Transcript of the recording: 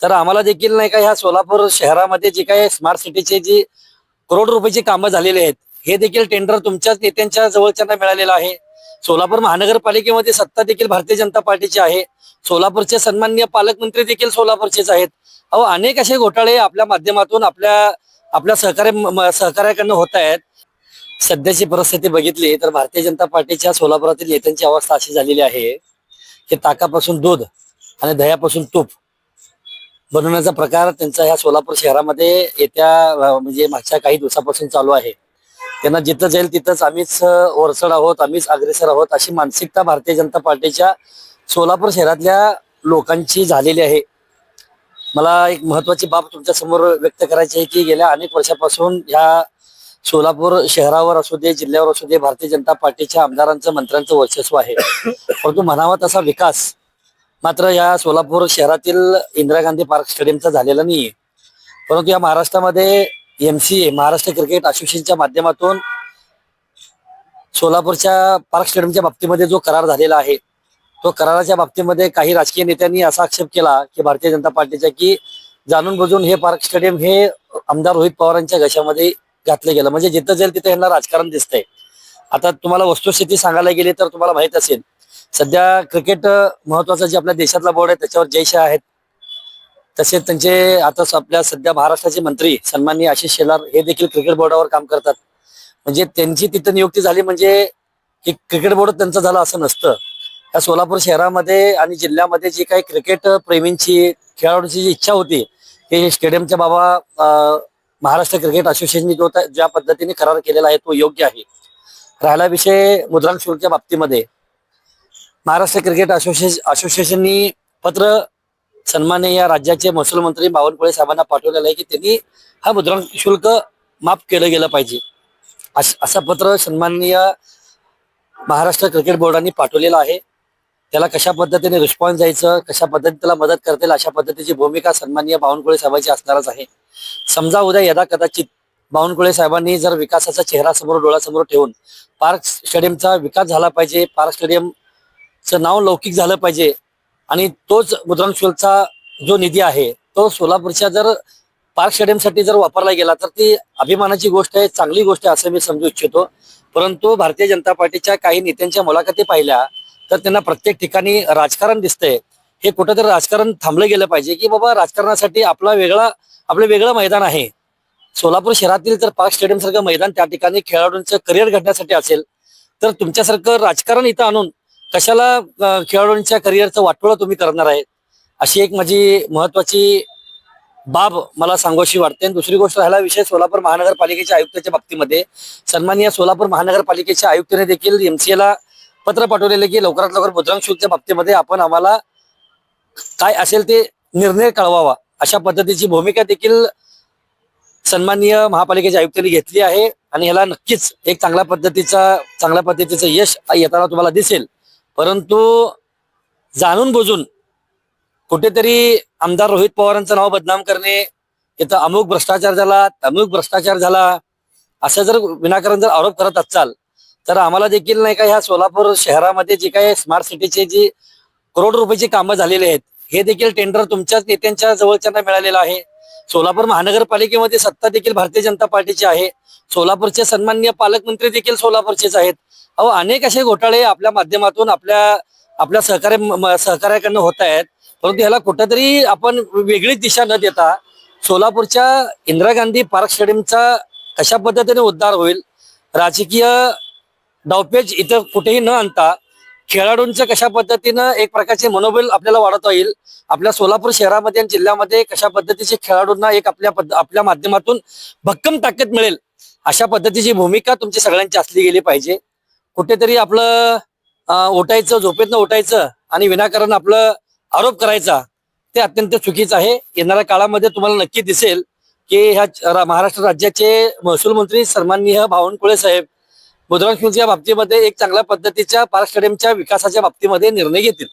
तर आम्हाला देखील नाही का ह्या सोलापूर शहरामध्ये जी काही स्मार्ट सिटीचे जी करोड रुपयाची कामं झालेली आहेत हे देखील टेंडर तुमच्याच नेत्यांच्या जवळच्यांना मिळालेलं आहे. सोलापूर महानगरपालिकेमध्ये सत्ता देखील भारतीय जनता पार्टीची आहे. सोलापूरचे सन्माननीय पालकमंत्री देखील सोलापूरचेच आहेत. अहो अनेक असे घोटाळे आपल्या माध्यमातून आपल्या आपल्या सहकार्य सहकार्याकडनं होत आहेत. सध्याची परिस्थिती बघितली तर भारतीय जनता पार्टीच्या सोलापुरातील नेत्यांची अवस्था अशी झालेली आहे की ताकापासून दूध आणि दह्यापासून तूप बनवण्याचा प्रकार त्यांचा ह्या सोलापूर शहरामध्ये येत्या म्हणजे मागच्या काही दिवसापासून चालू आहे. त्यांना जिथं जाईल तिथंच आम्हीच ओरसड आहोत आम्हीच अग्रेसर आहोत अशी मानसिकता भारतीय जनता पार्टीच्या सोलापूर शहरातल्या लोकांची झालेली आहे. मला एक महत्वाची बाब तुमच्यासमोर व्यक्त करायची आहे की गेल्या अनेक वर्षापासून ह्या सोलापूर शहरावर असू दे जिल्ह्यावर असू दे भारतीय जनता पार्टीच्या आमदारांचं मंत्र्यांचं वर्चस्व आहे. परंतु म्हणावा तसा विकास मात्र या सोलापूर शहरातील इंदिरा गांधी पार्क स्टेडियमचा झालेला नाहीये. परंतु या महाराष्ट्रामध्ये M C A Maharashtra cricket असोसिएशनच्या माध्यमातून सोलापूरच्या पार्क स्टेडियमच्या बाबतीमध्ये जो करार झालेला आहे तो कराराच्या बाबतीमध्ये काही राजकीय नेत्यांनी असा आक्षेप केला की भारतीय जनता पार्टीच्या की जाणून बुजून हे पार्क स्टेडियम हे आमदार रोहित पवारांच्या घशामध्ये घातलं गेलं. म्हणजे जिथं जाईल तिथं यांना राजकारण दिसतंय. आता तुम्हाला वस्तुस्थिती सांगायला गेली तर तुम्हाला माहीत असेल सध्या क्रिकेट महत्त्वाचा जे आपल्या देशातला बोर्ड आहे त्याच्यावर जयशाह आहेत. तसेच त्यांचे आता आपल्या सध्या महाराष्ट्राचे मंत्री सन्माननीय आशिष शेलार हे देखील क्रिकेट बोर्डावर काम करतात. म्हणजे त्यांची तिथं नियुक्ती झाली म्हणजे की क्रिकेट बोर्ड त्यांचं झालं असं नसतं. या सोलापूर शहरामध्ये आणि जिल्ह्यामध्ये जी काही क्रिकेट प्रेमींची खेळाडूची जी इच्छा होती ते स्टेडियमच्या बाबा महाराष्ट्र क्रिकेट असोसिएशनने जो ज्या पद्धतीने करार केलेला आहे तो योग्य आहे. राहिला विषय मुद्रांक शुल्कच्या बाबतीमध्ये. महाराष्ट्र क्रिकेट असोसिएशन असोसिएशननी पत्र सन्मान्य या राज्याचे महसूल मंत्री बावनकुळे साहेबांना पाठवलेलं आहे की त्यांनी हा मुद्रांक शुल्क माफ केलं गेलं पाहिजे. असं पत्र सन्माननीय महाराष्ट्र क्रिकेट बोर्डाने पाठवलेलं आहे. त्याला कशा पद्धतीने रिस्पॉन्स द्यायचं कशा पद्धतीने त्याला मदत करतील अशा पद्धतीची भूमिका सन्माननीय बावनकुळे साहेबांची असणारच आहे. समजा उद्या यदा कदाचित बावनकुळे साहेबांनी जर विकासाचा चेहरा समोर डोळ्यासमोर ठेवून पार्क स्टेडियमचा विकास झाला पाहिजे पार्क स्टेडियम नाव लौकिक झालं पाहिजे. आणि तोच मुद्रांक शुल्कचा जो निधी आहे तो सोलापूरच्या जर पार्क स्टेडियमसाठी जर वापरला गेला तर ती अभिमानाची गोष्ट आहे चांगली गोष्ट आहे असं मी समजू इच्छितो. परंतु भारतीय जनता पार्टीच्या काही नेत्यांच्या मुलाखती पाहिल्या तर त्यांना प्रत्येक ठिकाणी राजकारण दिसतंय. हे कुठंतरी राजकारण थांबलं गेलं पाहिजे की बाबा राजकारणासाठी आपला वेगळा आपलं वेगळं मैदान आहे. सोलापूर शहरातील जर पार्क स्टेडियम सारखं मैदान त्या ठिकाणी खेळाडूंचं करिअर घडण्यासाठी असेल तर तुमच्यासारखं राजकारण इथं आणून कशाला खेळाडूंच्या करिअरचं वाटोळं तुम्ही करणार आहे अशी एक माझी महत्वाची बाब मला सांगोशी वाटते. आणि दुसरी गोष्ट राहिला विषय सोलापूर महानगरपालिकेच्या आयुक्ताच्या बाबतीमध्ये. सन्माननीय सोलापूर महानगरपालिकेच्या आयुक्ताने देखील एमसीएला पत्र पाठवलेले की लवकरात लवकर मुद्रांक शुल्कच्या बाबतीमध्ये आपण आम्हाला काय असेल ते निर्णय कळवावा. अशा पद्धतीची भूमिका देखील सन्माननीय महापालिकेच्या आयुक्तांनी घेतली आहे. आणि ह्याला नक्कीच एक चांगल्या पद्धतीचा चांगल्या पद्धतीचं यश येताना तुम्हाला दिसेल. परंतु जाणून बुजून कुठेतरी आमदार रोहित पवारांचं नाव बदनाम करणे इथं अमुक भ्रष्टाचार झाला अमुक भ्रष्टाचार झाला असं जर विनाकारण जर आरोप करत असाल तर आम्हाला देखील नाही का ह्या सोलापूर शहरामध्ये जी काही स्मार्ट सिटीचे जी करोड रुपयाची कामं झालेली आहेत हे देखील टेंडर तुमच्याच नेत्यांच्या जवळच्यांना मिळालेलं आहे. सोलापूर महानगरपालिकेमध्ये सत्ता देखील भारतीय जनता पार्टीची आहे. सोलापूरचे सन्माननीय पालकमंत्री देखील सोलापूरचेच आहेत. अहो अनेक असे घोटाळे आपल्या माध्यमातून आपल्या आपल्या सहकार्य सहकार्याकडनं होत आहेत. परंतु ह्याला कुठंतरी आपण वेगळीच दिशा न देता सोलापूरच्या इंदिरा गांधी पार्क स्टेडियमचा कशा पद्धतीने उद्धार होईल? राजकीय डावपेच इथं कुठेही न आणता खेळाडूंचं कशा पद्धतीनं एक प्रकारचे मनोबल आपल्याला वाढवता येईल? आपल्या सोलापूर शहरामध्ये आणि जिल्ह्यामध्ये कशा पद्धतीचे खेळाडूंना एक आपल्या आपल्या माध्यमातून भक्कम ताकद मिळेल? अशा पद्धतीची भूमिका तुमची सगळ्यांची असली गेली पाहिजे. कुठेतरी आपलं अं, उठायचं झोपेतनं उठायचं आणि विनाकारण आपलं आरोप करायचा ते अत्यंत चुकीचं आहे. येणाऱ्या काळामध्ये तुम्हाला नक्की दिसेल की ह्या महाराष्ट्र राज्याचे महसूल मंत्री सन्माननीय बावनकुळे साहेब मुद्रांक बाबतीमध्ये एक चांगल्या पद्धतीच्या पार्क स्टेडियमच्या विकासाच्या बाबतीमध्ये निर्णय घेतील.